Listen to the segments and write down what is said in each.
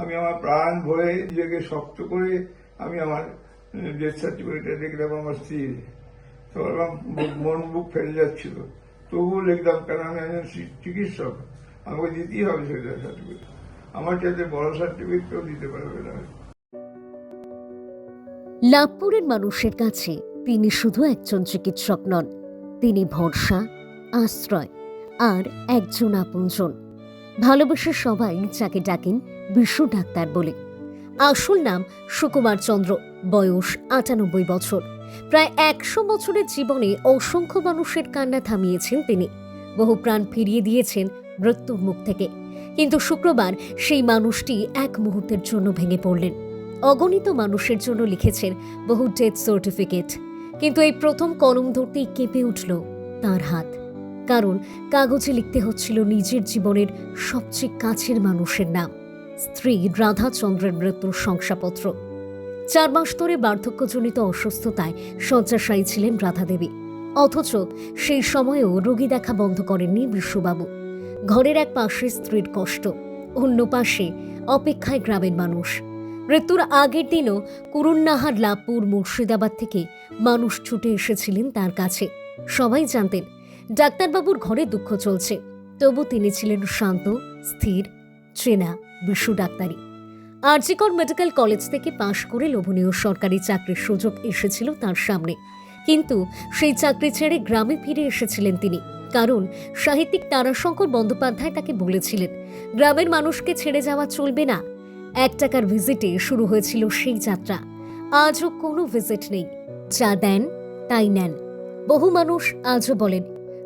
আমি আমার প্রাণ ভরে নিজেকে শক্ত করে আমি আমার ডেথ সার্টিফিকেটে দেখলাম আমার স্ত্রীর। মন বুক ফেলে যাচ্ছিল। তবুও লিখলাম কারণ আমি একজন চিকিৎসক? আমাকে দিতেই হবে সেটা সার্টিফিকেট আমার চাইতে বড় সার্টিফিকেট কেউ দিতে পারবে না। লাভপুরের মানুষের কাছে তিনি শুধু একজন চিকিৎসক নন, তিনি ভরসা, আশ্রয়, আর একজন আপনজন। ভালোবাসার সবাই যাকে ডাকেন বিশ্ব ডাক্তার বলে। আসল নাম সুকুমার চন্দ্র, বয়স আটানব্বই বছর। প্রায় একশো বছরের জীবনে অসংখ্য মানুষের কান্না থামিয়েছেন তিনি। বহু প্রাণ ফিরিয়ে দিয়েছেন মৃত্যুর মুখ থেকে। কিন্তু শুক্রবার সেই মানুষটি এক মুহূর্তের জন্য ভেঙে পড়লেন। অগণিত মানুষের জন্য লিখেছেন বহু ডেথ সার্টিফিকেট। কিন্তু এই প্রথম কলম ধরতেই কেঁপে উঠল তার হাত। কারণ কাগজে লিখতে হচ্ছিল নিজের জীবনের সবচেয়ে কাছের মানুষের নাম, স্ত্রী রাধাচন্দ্রের মৃত্যুর শংসাপত্র। চার মাস ধরে বার্ধক্যজনিত অসুস্থতায় শয্যাশায়ী ছিলেন রাধাদেবী। অথচ সেই সময়েও রোগী দেখা বন্ধ করেননি বিশ্ববাবু। ঘরের এক পাশে স্ত্রীর কষ্ট, অন্য পাশে অপেক্ষায় গ্রামের মানুষ। মৃত্যুর আগের দিনও কুরুন্নাহার লাভপুর মুর্শিদাবাদ থেকে মানুষ ছুটে এসেছিলেন তার কাছে। সবাই জানতেন ডাক্তারবাবুর ঘরে দুঃখ চলছে। তবু তিনি ছিলেন শান্ত, স্থির, চেনা বিশ্ব ডাক্তারি আরজিকর মেডিকেল কলেজ থেকে পাশ করে লোভনীয় সরকারি চাকরির সুযোগ এসেছিল তার সামনে। কিন্তু সেই চাকরি ছেড়ে গ্রামে ফিরে এসেছিলেন তিনি। কারণ সাহিত্যিক তারাশঙ্কর বন্দ্যোপাধ্যায় তাকে বলেছিলেন, গ্রামের মানুষকে ছেড়ে যাওয়া চলবে না। এক টাকার ভিজিটে শুরু হয়েছিল সেই যাত্রা। আজও কোনো ভিজিট নেই। যা দেন, তাই নেন। বহু মানুষ আজও বলেন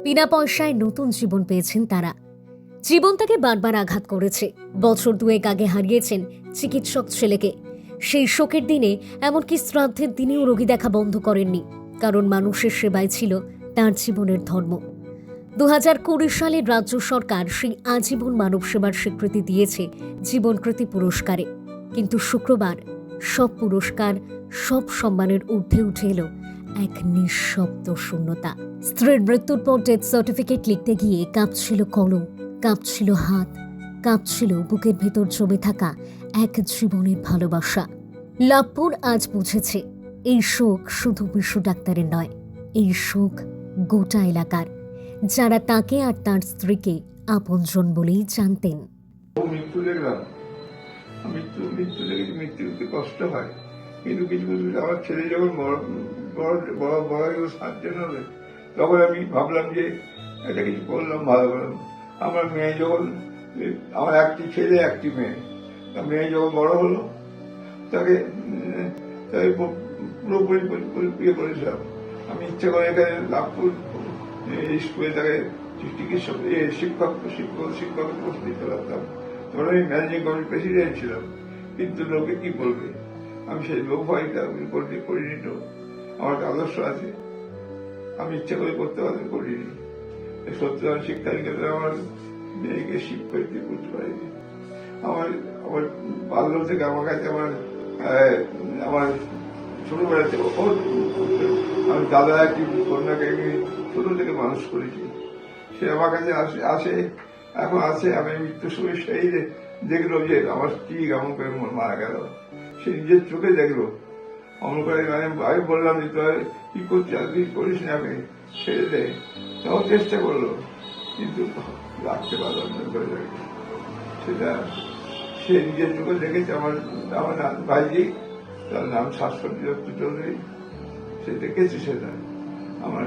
বিনা পয়সায় নতুন জীবন পেয়েছেন তারা। জীবন তাকে বারবার আঘাত করেছে। বছর দুয়েক আগে হারিয়েছেন চিকিৎসক ছেলেকে। সেই শোকের দিনে এমনকি শ্রাদ্ধের দিনেও রোগী দেখা বন্ধ করেননি, কারণ মানুষের সেবাই ছিল তার জীবনের ধর্ম। দু হাজার কুড়ি সালে রাজ্য সরকার সেই আজীবন মানব সেবার স্বীকৃতি দিয়েছে জীবনকৃতি পুরস্কারে। কিন্তু শুক্রবার সব পুরস্কার, সব সম্মানের ঊর্ধ্বে উঠে এলো এক নিঃশব্দ শূন্যতা। স্ত্রীর মৃত্যুর পর ডেথ সার্টিফিকেট লিখতে গিয়ে কাঁপছিল কলম, কাঁপছিল হাত, কাঁপছিল বুকের ভেতর জমে থাকা এক জীবনের ভালোবাসা। লাভপুর আজ বুঝেছে, এই শোক শুধু বিশ্ব ডাক্তারের নয়, এই শোক গোটা এলাকার, যারা তাকে আর তার স্ত্রীকে আপনজন বলেই জানতেন। মৃত্যু মৃত্যু মৃত্যু কষ্ট হয়। কিন্তু কিছু কিছু আমার ছেলে যখন বড় বড় বড় হয়ে গেল সাতজন হবে তখন আমি ভাবলাম যে এটা কিছু করলাম, ভালো করলাম। আমার মেয়ে যখন আমার একটি ছেলে, একটি মেয়ে। মেয়ে যখন বড় হলো, তাকে তাকে পুরোপুরি পরি- পরি- ইয়ে করেছিলাম। আমি ইচ্ছে করে এখানে নাগপুর স্কুলে তাকে চিকিৎসক শিক্ষক শিক্ষক শিক্ষক দিতে পারতাম। তখন আমি ম্যানেজিং কমিটির প্রেসিডেন্ট ছিলাম। কিন্তু লোকে কি বলবে? আমি সেই লোক আমি করিনি তো আমার একটা আদর্শ আছে। আমি ইচ্ছে করে করতে পারলে করিনি। এই সত্যিকার শিক্ষা ক্ষেত্রে আমার মেয়েকে শিক্ষিত করতে পারিনি। আমার আমার বাল্য থেকে আমার কাছে আমার আমার ছোটবেলা থেকে আমি দাদা, একটি কন্যাকে ছোট থেকে মানুষ করেছি। সে আমার কাছে আসে আসে, এখন আছে আমি মৃত্যুর সময় সেই দেখল যে আমার স্ত্রী কেমন করে মারা গেল। সে নিজের চোখে দেখল অমন করে মানে আমি বললাম যে, তোর কি করছিস? আর কিছু করিস না আমি ছেড়ে দে। তাও চেষ্টা করল, কিন্তু রাখতে পারলাম সেটা সে নিজের চোখে দেখেছে। আমার আমার ভাইজি, তার নাম শাশ্বতী দত্ত চৌধুরী, সে দেখেছে সেটা। আমার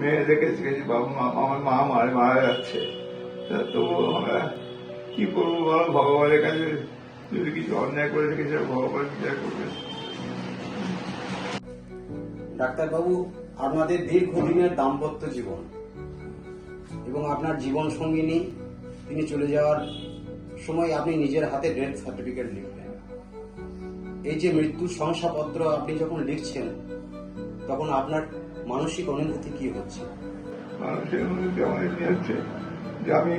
মেয়ে দেখেছে যে বাবা মা, আমার মা মারা মারা যাচ্ছে। তবুও আমরা কি করব বলো? ভগবানের কাছে যদি কিছু অন্যায় করে রেখেছে ভগবান বিচার করবে। ডাক্তারবাবু, আপনাদের দীর্ঘদিনের দাম্পত্য জীবন এবং আপনার জীবন সঙ্গিনী, তিনি চলে যাওয়ার সময় আপনি নিজের হাতে ডেথ সার্টিফিকেট লিখলেন। এই যে মৃত্যুর শংসাপত্র আপনি যখন লিখছেন, তখন আপনার মানসিক অনুভূতি কি হচ্ছে? অনেক নিয়ে হচ্ছে যে আমি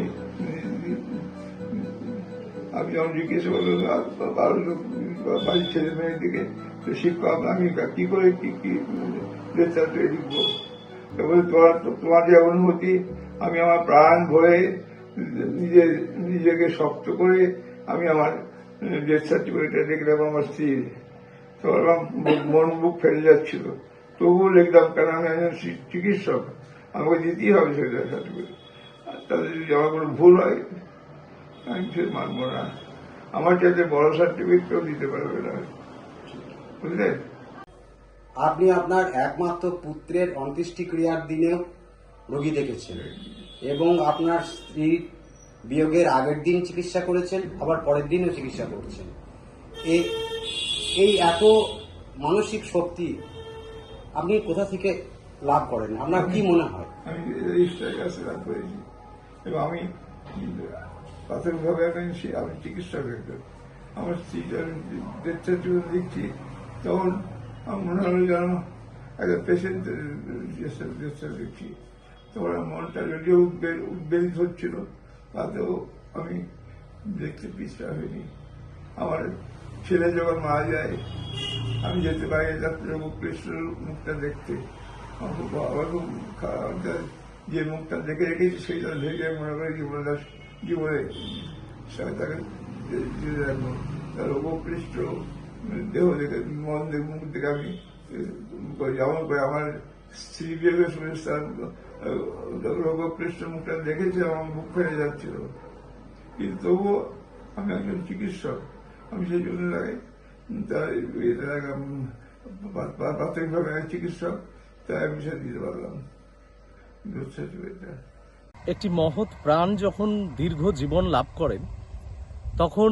আমি যখন জিজ্ঞেস করল বারো বাড়ির ছেলে মেয়ের দিকে তো শিক্ষক আমি কি করে, কি কি রেজাল্টে লিখব তবে তোমার তোমার যে অনুভূতি, আমি আমার প্রাণ ভরে নিজে, নিজেকে শক্ত করে আমি আমার ডেথ সার্টিফিকেটে দেখলাম আমার স্ত্রীর। তো আমার মন- বুক ফেলে যাচ্ছিল। তবুও লিখলাম কারণ আমি একজন চিকিৎসক, আমাকে দিতেই হবে সেটা সার্টিফিকেট তাদের যদি আমার কোনো ভুল হয়, আমি সে মানবো না। আমার চাইতে বড় সার্টিফিকেট কেউ দিতে পারবে না। বুঝলেন? আপনি আপনার একমাত্র পুত্রের অন্ত্যেষ্টিক্রিয়ার দিনেও রোগী দেখেছেন এবং আপনার স্ত্রীর বিয়োগের আগের দিন চিকিৎসা করেছেন আবার পরের দিনও চিকিৎসা করছেন। এই এত মানসিক শক্তি আপনি কোথা থেকে লাভ করেন? আপনার কি মনে হয়? আমি রেজিস্টার কাছে লাভ করেছি। এবং আমি প্রাথমিকভাবে আমি সে- আমি আমার স্ত্রী দিচ্ছি তখন মনে হলো যেন একটা পেশেন্ট দিচ্ছি তখন আমার মনটা যদিও উদ্বেগ উদ্বেলিত হচ্ছিল তাতেও আমি দেখতে পিছটা হয়নি আমার ছেলে যখন মারা যায় আমি যেতে পারি যাত্রা কৃষ্ণের মুখটা দেখতে আমার খুব খারাপ যে মুখটা দেখে রেখেছি সেইটা দেখে মনে করি জীবনে জীবনে সে- তাকে রাখব তার উপকৃষ্ট দেহ দেখে, মন দেখে, মুখ দেখে আমি যেমন করে আমার স্ত্রী বিয়োগের সময় তার রোগকৃষ্ট মুখটা দেখেছে, আমার মুখ ফেলে যাচ্ছিল। কিন্তু তবুও আমি একজন চিকিৎসক, আমি সেই জন্য লাগে তার প্রাথমিকভাবে আমি চিকিৎসক, তাই আমি সেটা দিতে পারলাম। একটি মহৎ প্রাণ যখন দীর্ঘ জীবন লাভ করেন, তখন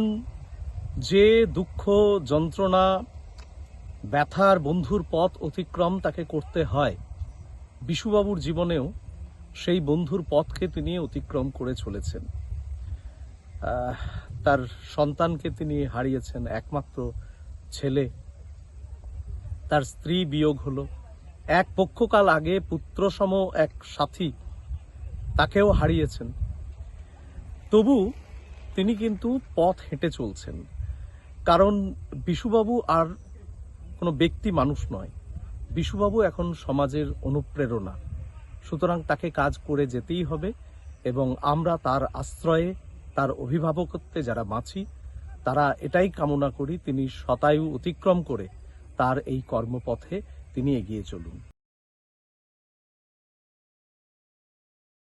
যে দুঃখ, যন্ত্রণা, ব্যথার বন্ধুর পথ অতিক্রম তাকে করতে হয়। বিশুবাবুর জীবনেও সেই বন্ধুর পথকে তিনি অতিক্রম করে চলেছেন। তার সন্তানকে তিনি হারিয়েছেন একমাত্র ছেলে। তার স্ত্রী বিয়োগ হলো। এক পক্ষকাল আগে পুত্রসম এক সাথী তাকেও হারিয়েছেন। তবু তিনি কিন্তু পথ হেঁটে চলছেন। কারণ বিশুবাবু আর কোনো ব্যক্তি মানুষ নয়। বিশুবাবু এখন সমাজের অনুপ্রেরণা। সুতরাং তাকে কাজ করে যেতেই হবে এবং আমরা তার আশ্রয়ে, তার অভিভাবকত্বে যারা বাঁচি তারা এটাই কামনা করি, তিনি শতায়ু অতিক্রম করে তার এই কর্মপথে তিনি এগিয়ে চলুন।